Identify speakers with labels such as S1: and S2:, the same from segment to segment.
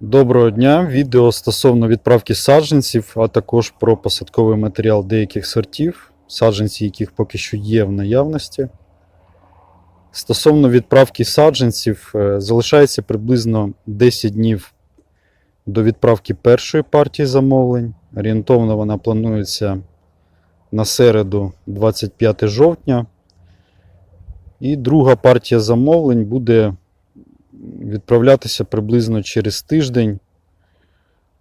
S1: Доброго дня! Відео стосовно відправки саджанців, а також про посадковий матеріал деяких сортів, саджанці, яких поки що є в наявності. Стосовно відправки саджанців, е, залишається приблизно 10 днів до відправки першої партії замовлень. Орієнтовно вона планується на середу, 25 жовтня. І друга партія замовлень буде відправлятися приблизно через тиждень,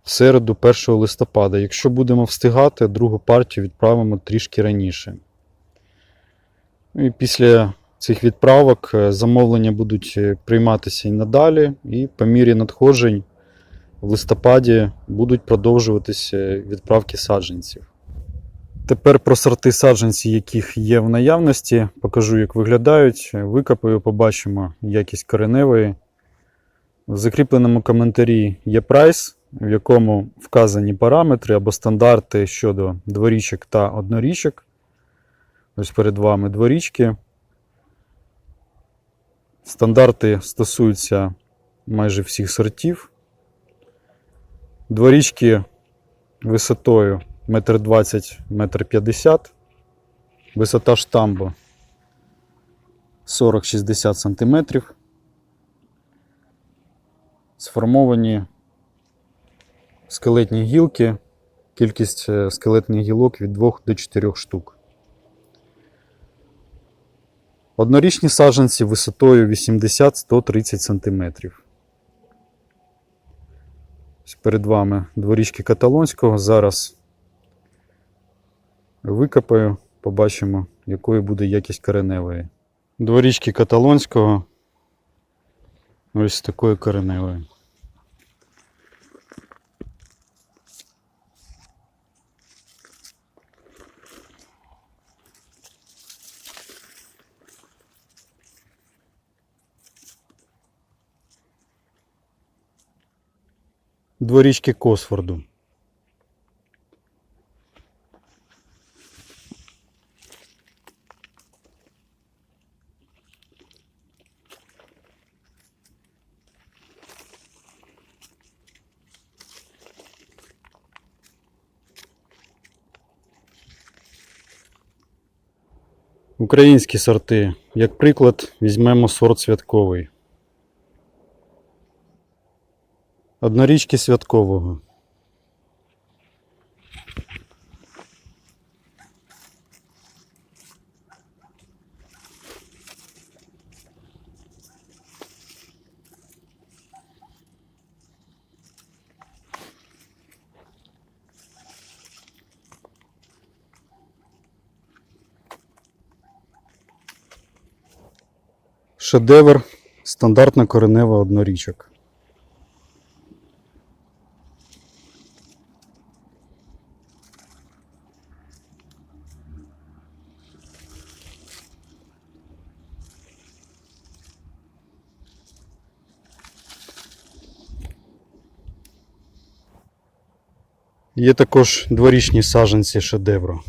S1: в середу 1 листопада. Якщо будемо встигати, другу партію відправимо трішки раніше. Ну І після цих відправок е, замовлення будуть е, прийматися і надалі, і по мірі надходжень в листопаді будуть продовжуватися відправки саджанців. Тепер про сорти саджанців, яких є в наявності, покажу, як виглядають. Викопаю, побачимо якість кореневої. В закріпленому коментарі є прайс, в якому вказані параметри або стандарти щодо дворічок та однорічок. Ось перед вами дворічки. Стандарти стосуються майже всіх сортів. Дворічки висотою 1,20 1,50 м. Висота штамбу 40-60 см. Сформовані скелетні гілки. Кількість е, скелетних гілок від 2 до 4 штук. Однорічні саджанці висотою 80-130 см. Перед вами дворічки каталонського. Зараз викопаю, побачимо, якою буде якість кореневої. Дворічки каталонського. Ось такою кореневою. Дворічки Косфорду. Українські сорти. Як приклад, візьмемо сорт святковий. Однорічки святкового. Шедевр стандартна коренева однорічок. Є також дворічні саджанці шедевру.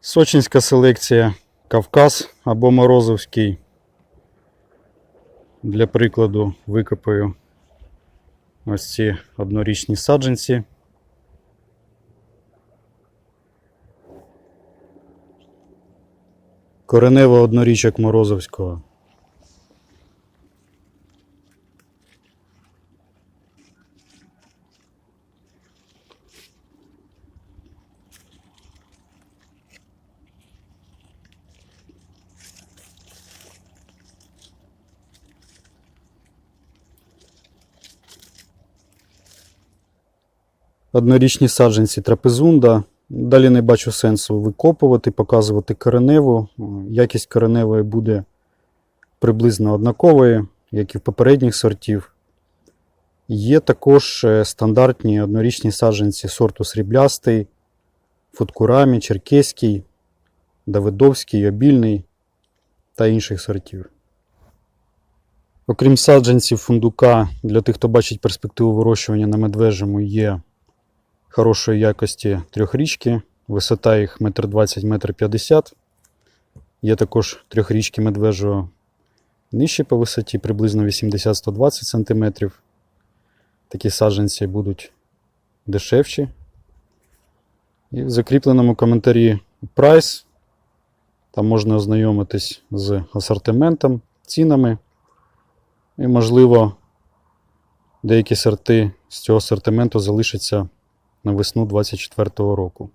S1: Сочинська селекція Кавказ або Морозовський. Для прикладу викопаю ось ці однорічні саджанці. Коренева однорічок Морозовського. Однорічні саджанці трапезунда. Далі не бачу сенсу викопувати, показувати кореневу. Якість кореневої буде приблизно однаковою, як і в попередніх сортів. Є також е, стандартні однорічні саджанці сорту сріблястий, футкурамі, черкеський, давидовський, обільний та інших сортів. Окрім саджанців фундука, для тих, хто бачить перспективу вирощування на медвежому, є хорошої якості трьохрічки Висота їх 1,20 м 50 Є також трьохрічки медвежого нижче по висоті, приблизно 80-120 см. Такі саджанці будуть дешевші. І в закріпленому коментарі прайс. Там можна ознайомитись з асортиментом, цінами. І, можливо, деякі сорти з цього асортименту залишаться на весну 2024 року.